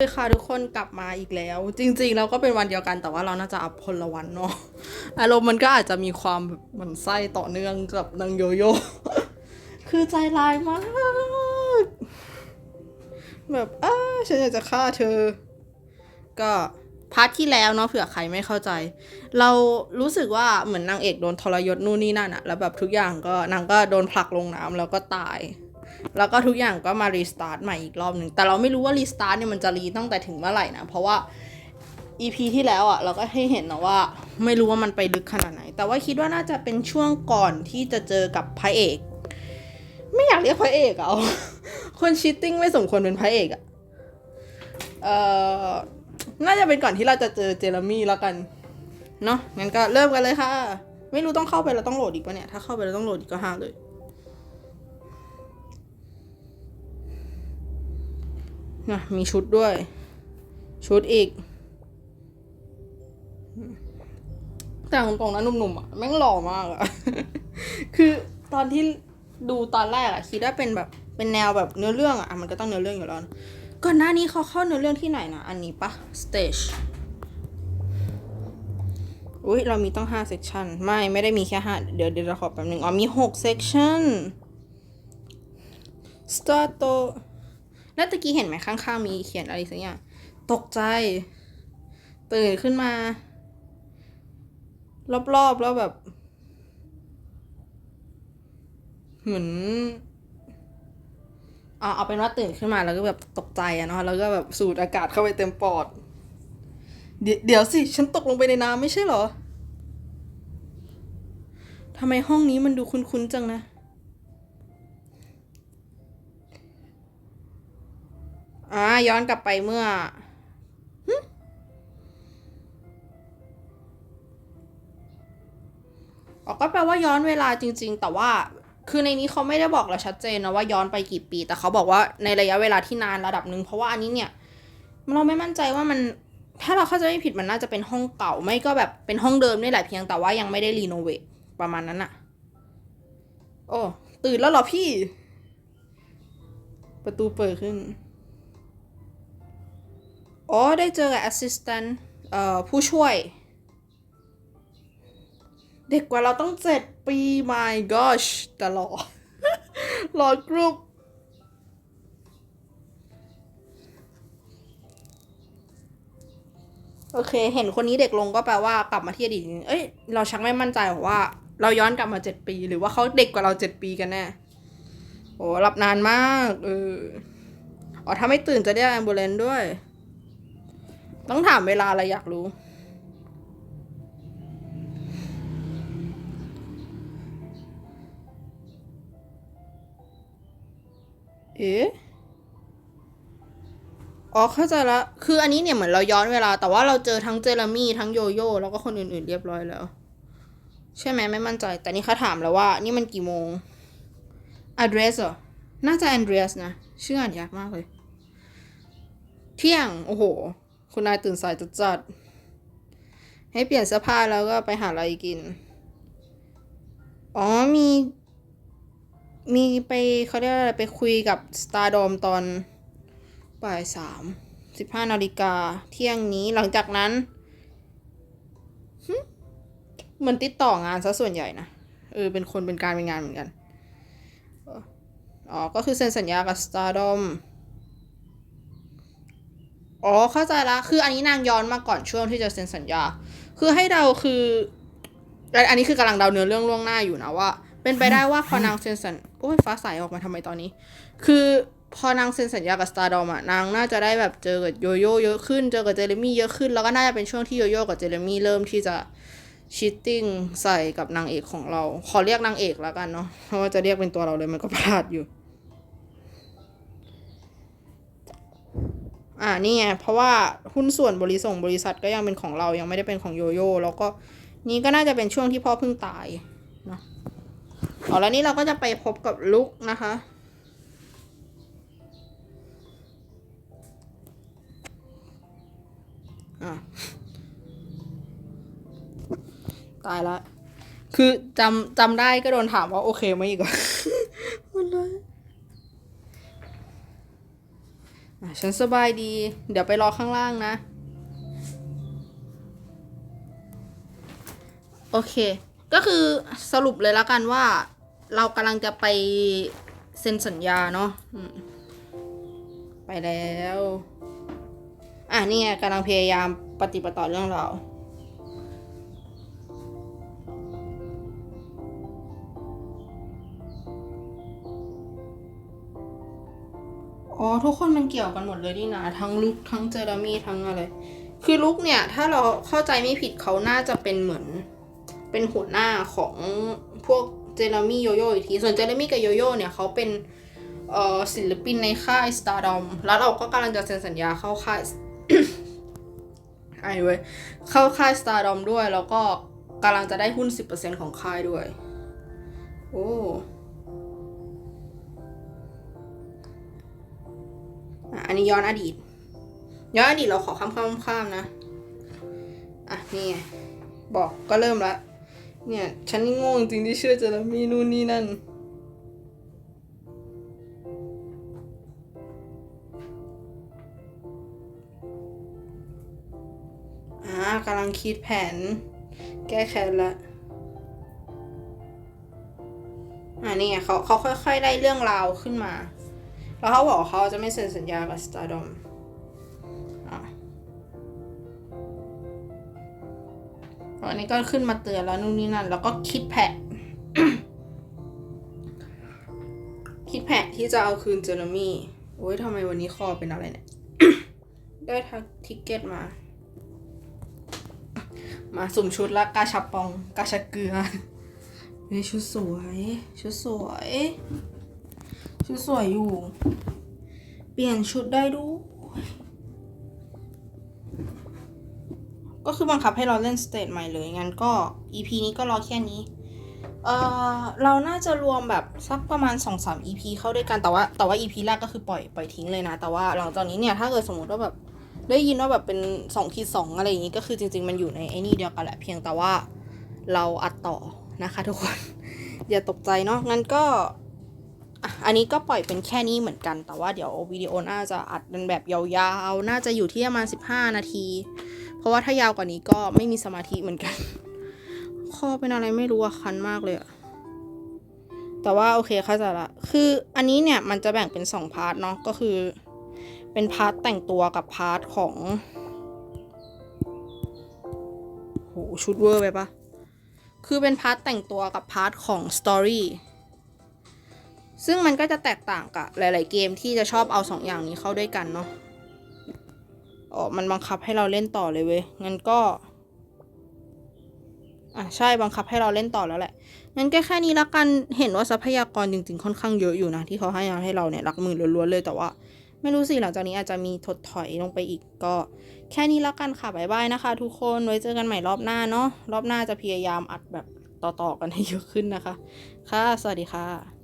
เลยค่ะทุกคนกลับมาอีกแล้ว จริงๆเราก็เป็นวันเดียวกันแต่ว่าเราน่าจะอัพคนละวันเนาะอารมณ์มันก็อาจจะมีความแบบหมันไส้ต่อเนื่องกับนางโยโย่คือใจร้ายมาก แบบอ้าฉันอยากจะฆ่าเธอ ก็พาร์ทที่แล้วเนาะเผื่อใครไม่เข้าใจ เรารู้สึกว่าเหมือนนางเอกโดนทรยศนู่นนี่นั่นอะแล้วแบบทุกอย่างก็นางก็โดนผลักลงน้ำแล้วก็ตาย แล้วก็ทุกอย่างก็มารีสตาร์ทใหม่อีกรอบหนึ่งแต่เราไม่รู้ว่ารีสตาร์ทเนี่ยมันจะรีตั้งแต่ถึงเมื่อไหร่นะ เพราะว่า EP ที่แล้วอะเราก็ให้เห็นนะว่า ไม่รู้ว่ามันไปลึกขนาดไหน แต่ว่าคิดว่าน่าจะเป็นช่วงก่อนที่จะเจอกับพระเอก ไม่อยากเรียกพระเอกเอาคนชีตติ้งไม่สมควรเป็นพระเอกอะเอ่อน่าจะเป็นก่อนที่เราจะเจอเจอร์มี่แล้วกันเนาะงั้นก็เริ่มกันเลยค่ะ ไม่รู้ต้องเข้าไปเราต้องโหลดอีกปะเนี่ย ถ้าเข้าไปเราต้องโหลดอีกก็ห้าเลย นะมีชุดด้วย ชุดอีก แต่ตรงๆนะหนุ่มๆอะแม่งหล่อมากอะ คือตอนที่ดูตอนแรกอะคิดว่าเป็นแบบเป็นแนวแบบเนื้อเรื่องอะมันก็ต้องเนื้อเรื่องอยู่แล้วนะก่อนหน้านี้เขาเข้าเนื้อเรื่องที่ไหนนะอันนี้ปะ stage อุ้ยเรามีต้องห้า section ไม่ไม่ได้มีแค่ห้าเดี๋ยวเดี๋ยวเราขอแป๊บนึงอ๋อมีหก section start แล้วตะกี้เห็นไหมข้างๆมีเขียนอะไรสักอย่าง ตกใจ ตื่นขึ้นมา รอบๆแล้วแบบ เหมือนเอาเอาเป็นว่าตื่นขึ้นมาแล้วก็แบบตกใจอะเนาะแล้วก็แบบสูดอากาศเข้าไปเต็มปอด เดี๋ยวเดี๋ยวสิ ฉันตกลงไปในน้ำไม่ใช่เหรอทำไมห้องนี้มันดูคุ้นๆจังนะ อ่าย้อนกลับไปเมื่อหึออก็แปลว่าย้อนเวลาจริง ๆ แต่ว่าคือในนี้เขาไม่ได้บอกเราชัดเจนนะว่าย้อนไปกี่ปี แต่เขาบอกว่าในระยะเวลาที่นานระดับหนึ่งเพราะว่าอันนี้เนี่ยเราไม่มั่นใจว่ามันถ้าเราเข้าใจไม่ผิดมันน่าจะเป็นห้องเก่าไม่ก็แบบเป็นห้องเดิมนี่แหละเพียงแต่ว่ายังไม่ได้รีโนเวทประมาณนั้นอะโอ้ตื่นแล้วเหรอพี่ ประตูเปิดขึ้น อ๋อ ได้เจอกับ assistant เอ่อ ผู้ช่วย เด็กกว่าเราต้องเจ็ดปี my gosh แต่หล่อหล่อกรุ๊ปโอเค เห็นคนนี้เด็กลงก็แปลว่ากลับมาที่อดีตจริงเอ้ย เราชักไม่มั่นใจหรอว่า เราย้อนกลับมาเจ็ดปี หรือว่าเขาเด็กกว่าเราเจ็ดปีกันแน่ โอ้หลับนานมาก เออ อ๋อ ถ้าไม่ตื่นจะเรียกแอมบูเลนด้วย ต้องถามเวลาอะไรอยากรู้ เอ๊ะอ๋อเข้าใจละ คืออันนี้เนี่ยเหมือนเราย้อนเวลา แต่ว่าเราเจอทั้งเจอร์มี่ทั้งโยโย่แล้วก็คนอื่นๆเรียบร้อยแล้ว ใช่ไหมไม่มั่นใจ แต่นี่เขาถามแล้วว่า นี่มันกี่โมง address เหรอ น่าจะ Andreas นะ ชื่ออ่านยากมากเลย เที่ยง โอ้โห คุณนายตื่นสายจัดๆให้เปลี่ยนเสื้อผ้าแล้วก็ไปหาอะไรกิน อ๋อมี มีไปเขาเรียกอะไรไปคุยกับ Stardom ตอนบ่ายสามสิบห้านาฬิกาเที่ยงนี้หลังจากนั้นเหมือนติดต่องานซะส่วนใหญ่นะเออเป็นคนเป็นการเป็นงานเหมือนกัน อ๋อ ก็คือเซ็นสัญญากับ Stardom อ๋ อ๋อเข้าใจละคืออันนี้นางย้อนมาก่อนช่วงที่จะเซ็นสัญญา คือให้เดาคืออันนี้คือกำลังเดาเนื้อเรื่องล่วงหน้าอยู่นะว่า เป็นไปได้ว่าพอนางเซ็นสัญโอ้ยฟ้าใสออกมาทำไมตอนนี้ คือพอนางเซ็นสัญญากับ Stardom อะนางน่าจะได้แบบเจอกับโยโย่เยอะขึ้น เจอกับเจเรมี่เยอะขึ้น แล้วก็น่าจะเป็นช่วงที่โยโย่กับเจเรมี่เริ่มที่จะชีตติ้งใส่กับนางเอกของเรา ขอเรียกนางเอกแล้วกันเนาะ เพราะว่าจะเรียกเป็นตัวเราเลยมันก็พลาดอยู่ อ่านี่ไงเพราะว่าหุ้นส่วนบริส่งบริษัทก็ยังเป็นของเรายังไม่ได้เป็นของโยโย่แล้วก็นี่ก็น่าจะเป็นช่วงที่พ่อเพิ่งตายเนาะอ๋อแล้วนี่เราก็จะไปพบกับลุกนะคะอะตายละ คือจำจำได้ก็โดนถามว่าโอเคไหมอีกอะ หมดเลย อะ ฉันสบายดี เดี๋ยวไปรอข้างล่างนะ โอเค ก็คือสรุปเลยละกันว่า เรากำลังจะไปเซ็นสัญญาเนาะไปแล้ว อะนี่ไงกำลังพยายามปฏิบัติต่อเรื่องเรา อ๋อทุกคนมันเกี่ยวกันหมดเลยนี่นะทั้งลุกทั้งเจอร์มี่ทั้งอะไร คือลุกเนี่ยถ้าเราเข้าใจไม่ผิดเขาน่าจะเป็นเหมือน เป็นหัวหน้าของพวกเจอร์มี่โยโย่อีกที ส่วนเจอร์มี่กับโยโย่เนี่ยเขาเป็นเอ่อศิลปินในค่าย Stardom แล้วเราก็กำลังจะเซ็นสัญญาเข้าค่ายไอ้เว้ยเข้าค่าย Stardom ด้วย แล้วก็กำลังจะได้หุ้น 10%ของค่ายด้วย โอ้ อันนี้ย้อนอดีต ย้อนอดีตเราขอข้ามข้ามข้ามนะ อะนี่ไงบอกก็เริ่มละ เนี่ย ฉันนี่โง่จริงที่เชื่อเจอแล้วมีนู่นนี่นั่น อ่ากำลังคิดแผน แก้แค้นละอ่านี่ไงเขาเขาค่อยๆไล่เรื่องราวขึ้นมา แล้วเขาบอกเขาจะไม่เซ็นสัญญากับ Stardom อะอันนี้ก็ขึ้นมาเตือนแล้วนู่นนี่นั่น แล้วก็คิดแผนคิดแผนที่จะเอาคืนเจอร์มี่โอ้ยทำไมวันนี้คอเป็นอะไรเนี่ย ได้ทักทิกเก็ตมา มาสุ่มชุดละกาชาปอง กาชาเกลือเฮ้ยชุดสวย ชุดสวย ชุดสวยอยู่ เปลี่ยนชุดได้ดู ก็คือบังคับให้เราเล่นสเตจใหม่เลย งั้นก็ EP นี้ก็รอแค่นี้ เออเราน่าจะรวมแบบสักประมาณ 2-3 EP เข้าด้วยกัน แต่ว่าแต่ว่า EP แรกก็คือปล่อยปล่อยทิ้งเลยนะ แต่ว่าหลังจากนี้เนี่ย ถ้าเกิดสมมติว่าแบบได้ยินว่าแบบเป็น2ทีสองอะไรอย่างงี้ก็คือจริง ๆ มันอยู่ในไอ้นี่เดียวกันแหละเพียงแต่ว่าเราอัดต่อนะคะทุกคน อย่าตกใจเนาะงั้นก็ อันนี้ก็ปล่อยเป็นแค่นี้เหมือนกัน แต่ว่าเดี๋ยววิดีโอน่าจะอัดเป็นแบบยาวๆ น่าจะอยู่ที่ประมาณ 15 นาที เพราะว่าถ้ายาวกว่านี้ก็ไม่มีสมาธิเหมือนกัน คอเป็นอะไรไม่รู้อะคันมากเลยอะแต่ว่าโอเคเข้าใจละ คืออันนี้เนี่ยมันจะแบ่งเป็นสองพาร์ทเนาะ ก็คือเป็นพาร์ทแต่งตัวกับพาร์ทของโหชุดเวอร์ไปปะคือเป็นพาร์ทแต่งตัวกับพาร์ทของสตอรี่ ซึ่งมันก็จะแตกต่างกับหลาย ๆ เกมที่จะชอบเอาสองอย่างนี้เข้าด้วยกันเนาะอ๋อมันบังคับให้เราเล่นต่อเลยเว้ย งั้นก็ อะใช่บังคับให้เราเล่นต่อแล้วแหละ งั้นก็แค่นี้ละกัน เห็นว่าทรัพยากรจริง ๆ ค่อนข้างเยอะอยู่นะ ที่เขาให้ให้เราเนี่ยหลักหมื่นล้วน ๆ เลยแต่ว่า ไม่รู้สิหลังจากนี้อาจจะมีถดถอยลงไปอีกก็ แค่นี้ละกันค่ะบายบายนะคะ ทุกคน ไว้เจอกันใหม่รอบหน้าเนาะ รอบหน้าจะพยายามอัดแบบต่อ ๆ กันให้เยอะขึ้นนะคะ ค่ะ สวัสดีค่ะ